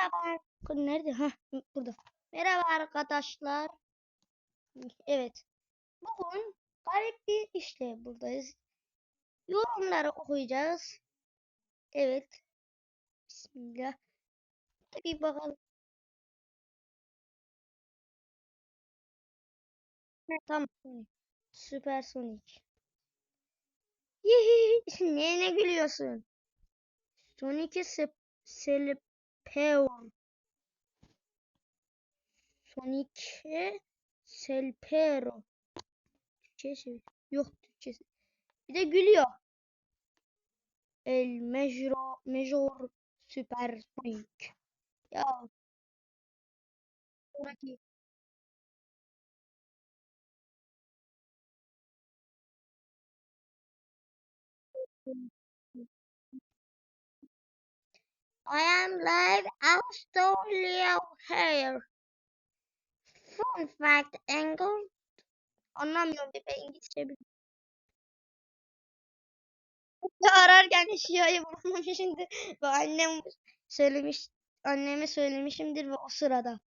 Merhaba. Nerede? Ha, burada. Merhaba arkadaşlar. Evet. Bugün garip bir işle buradayız. Yorumları okuyacağız. Evet. Bismillah. Bir bakalım. Tamam. Süper Sonic. Yihi. Neye ne gülüyorsun? Sonic'i se Selpeon. Sonic'e Selpero. Türkçesi yok Türkçesi. Bir de gülüyor. El Major, Major Süper Sonic. I am live Australia here. Fun fact angle. Anlamıyorum ben İngilizce biliyorum. Ararken eşyayı bulamamışımdır. Ve annem söylemiş, anneme söylemişimdir ve o sırada.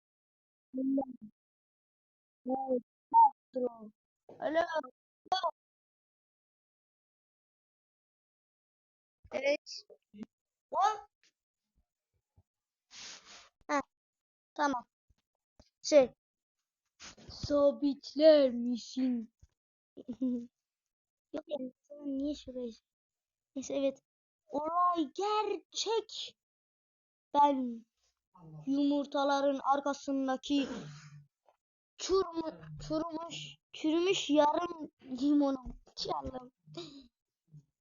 Alo. Evet. O. Ha, tamam. Şey. Sabitler misin? Yok yani sen niye şuraya? Neyse evet. Olay gerçek. Ben yumurtaların arkasındaki çürümü, çürümüş, çürümüş yarım limonum. Allah'ım.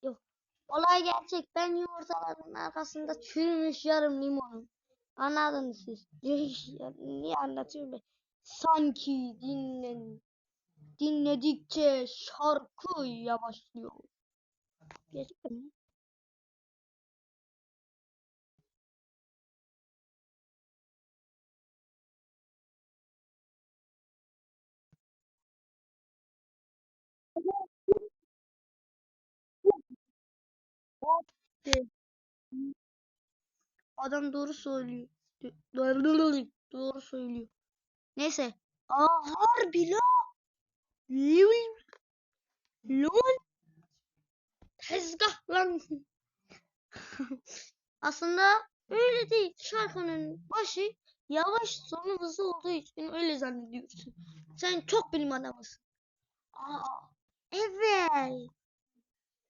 Yok. Olay gerçek. Ben yumurtaların arkasında çürümüş yarım limonum. Anladınız siz. Niye anlatıyorum ben? Sanki dinlen, dinledikçe şarkı yavaşlıyor. Gerçekten mi? De- Adam doğru söylüyor. Doğru söylüyor. Neyse. Aa harbi la. Lan. Tezgah lan. Aslında öyle değil. Şarkının başı yavaş sonu hızlı olduğu için öyle zannediyorsun. Sen çok bilim adamısın. Aa, evet.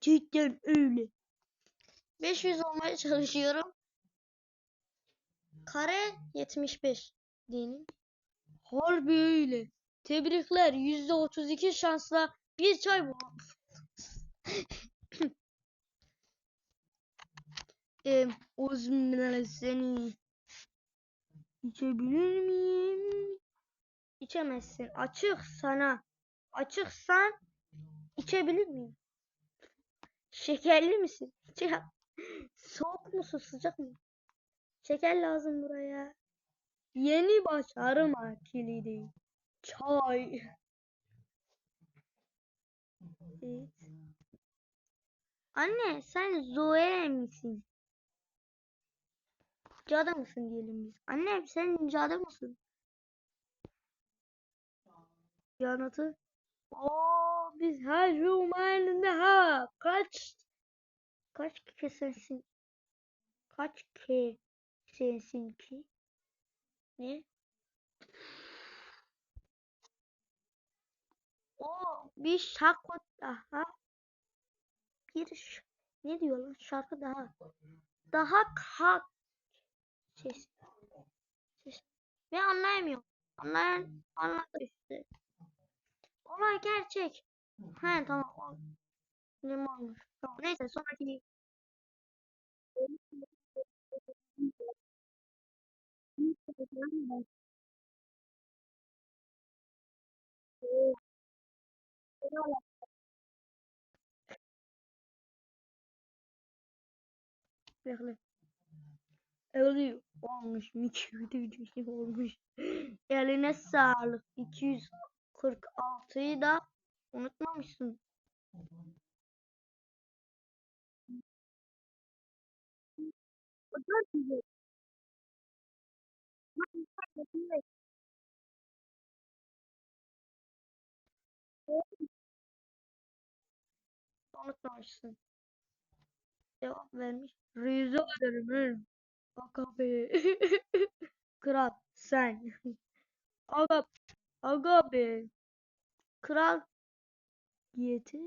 Cidden öyle. 500 olmaya çalışıyorum. Kare 75 diyelim. Harbi öyle. Tebrikler. %32 şansla bir çay buldum. Ee, Osman seni içebilir miyim? İçemezsin. Açık sana. Açıksan içebilir miyim? Şekerli misin? Soğuk musun? Sıcak mı? Şeker lazım buraya. Yeni başarma kilidi. Çay. Evet. Anne sen Zoe misin? Cadı mısın diyelim biz. Anne sen cadı mısın? Yanıtı. Oo biz her zamanında ha kaç kaç ke sensin? Kaç ke sensin ki? Ne? O bir şarkı daha. Bir ne diyor lan? Şarkı daha. Daha kalk. Ses. Ses. Ve anlayamıyorum. Anlayan anladı işte olay gerçek. He tamam. Limonmuş tamam. Neyse sonraki Bekle. Ölüyor. Olmuş. Mükemmel olmuş. Eline sağlık. 246'yı da unutmamışsın. Unutmamışsın. Cevap vermiş. Rica ederim. Aga be. Kral sen. Aga, aga. Kral diyeti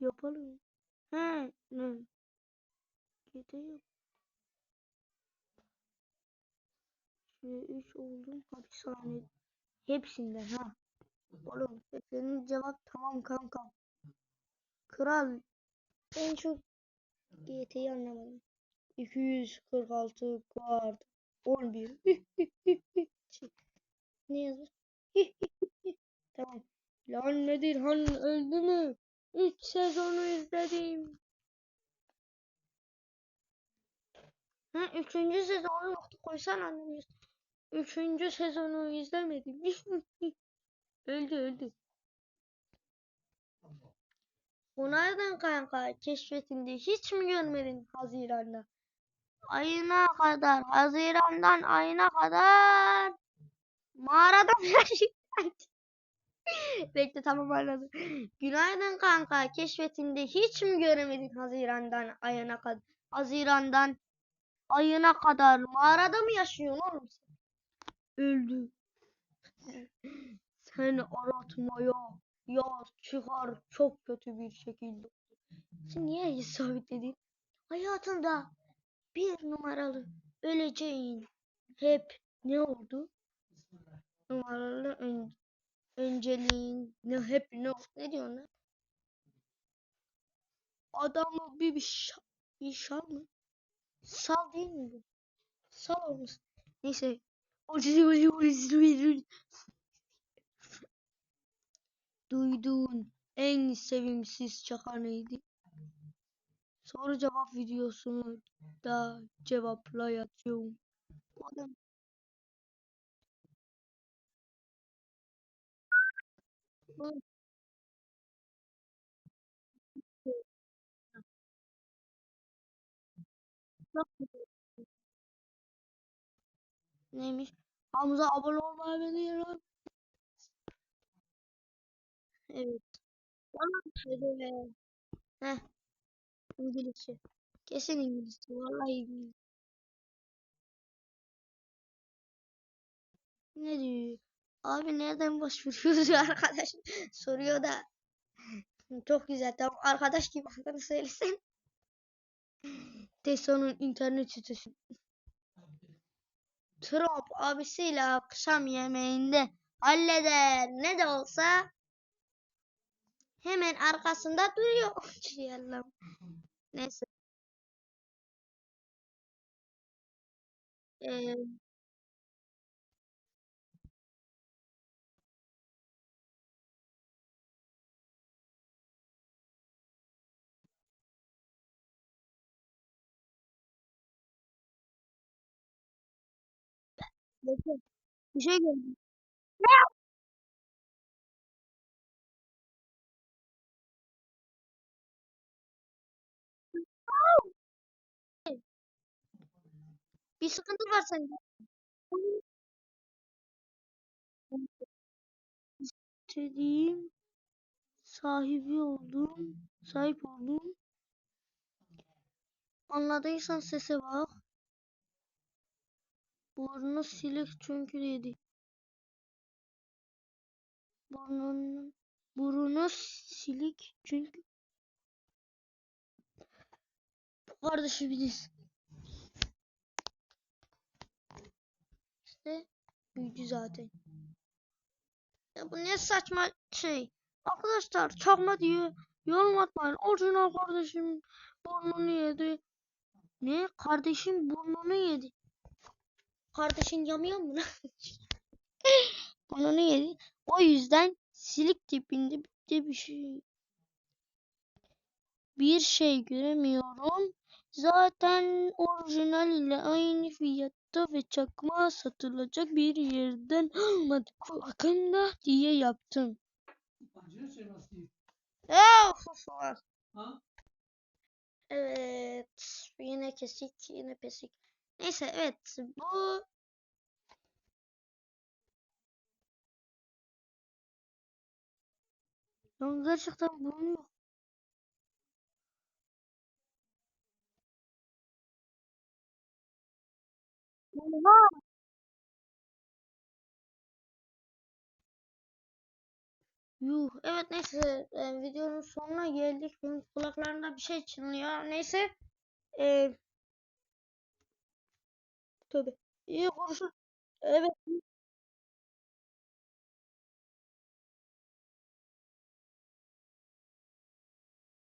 yapalım. He, ne? Diyeti yap. Şöyle üç oldum hapishane. Hepsinden ha. Oğlum senin cevap tamam kankam. Kral en çok diyeti anlamadım. 246 guard 11 ne yazmış? tamam. Lan nedir han öldü mü? 3 sezonu izledim. Ha, üçüncü sezonu nokta koysan anlamıyorsun. Üçüncü sezonu izlemedim. öldü öldü. Bunlardan kanka keşfetinde hiç mi görmedin Haziran'da? Ayına kadar, Haziran'dan ayına kadar mağarada mı? Bekle tamam anladım. Günaydın kanka keşfetinde hiç mi göremedin Haziran'dan ayına kadar? Haziran'dan ayına kadar mağarada mı yaşıyorsun oğlum sen? Öldü. Seni aratmaya yaz çıkar çok kötü bir şekilde. Sen niye sabitledin? Hayatında bir numaralı öleceğin hep ne oldu? Numaralı ön, önceliğin ne hep ne ne diyorsun lan? Adamı bir bir, şa, bir şal mı? Sal değil mi? Sal olmuş. Neyse. Duyduğun en sevimsiz şaka neydi? Soru cevap videosunu da cevaplayacağım. Adam neymiş? Hamza abone olmayı biliyorum. Evet. Be. Heh. İngilizce. Kesin İngilizce. Vallahi İngilizce. Ne diyor? Abi nereden başvuruyoruz arkadaş? Soruyor da. Çok güzel. Tamam arkadaş gibi adını söylesen. Tesla'nın internet sitesi. Trump abisiyle akşam yemeğinde halleder. Ne de olsa hemen arkasında duruyor. Allah'ım. Neyse. Ee. Bir şey gördüm. Bir sıkıntı var sende. İstediğim sahibi oldum. Sahip oldum. Anladıysan sese bak. Burnu silik çünkü dedi. Burnun burnu silik çünkü kardeşimiz. İşte büyücü zaten. Ya bu ne saçma şey. Arkadaşlar çakma diye yorum atmayın. Orijinal kardeşim burnunu yedi. Ne? Kardeşim burnunu yedi. Kardeşin yamıyor mu lan? burnunu yedi. O yüzden silik tipinde bir şey. Bir şey göremiyorum. Zaten orijinal ile aynı fiyatta ve çakma satılacak bir yerden almadık. Hakkında diye yaptım. Evet. Yine kesik, yine pesik. Neyse evet. Bu Yani gerçekten bulunuyor. Yuh. Evet neyse e, videonun sonuna geldik. Benim kulaklarımda bir şey çınlıyor. Neyse. E, tövbe. İyi konuşur. Evet.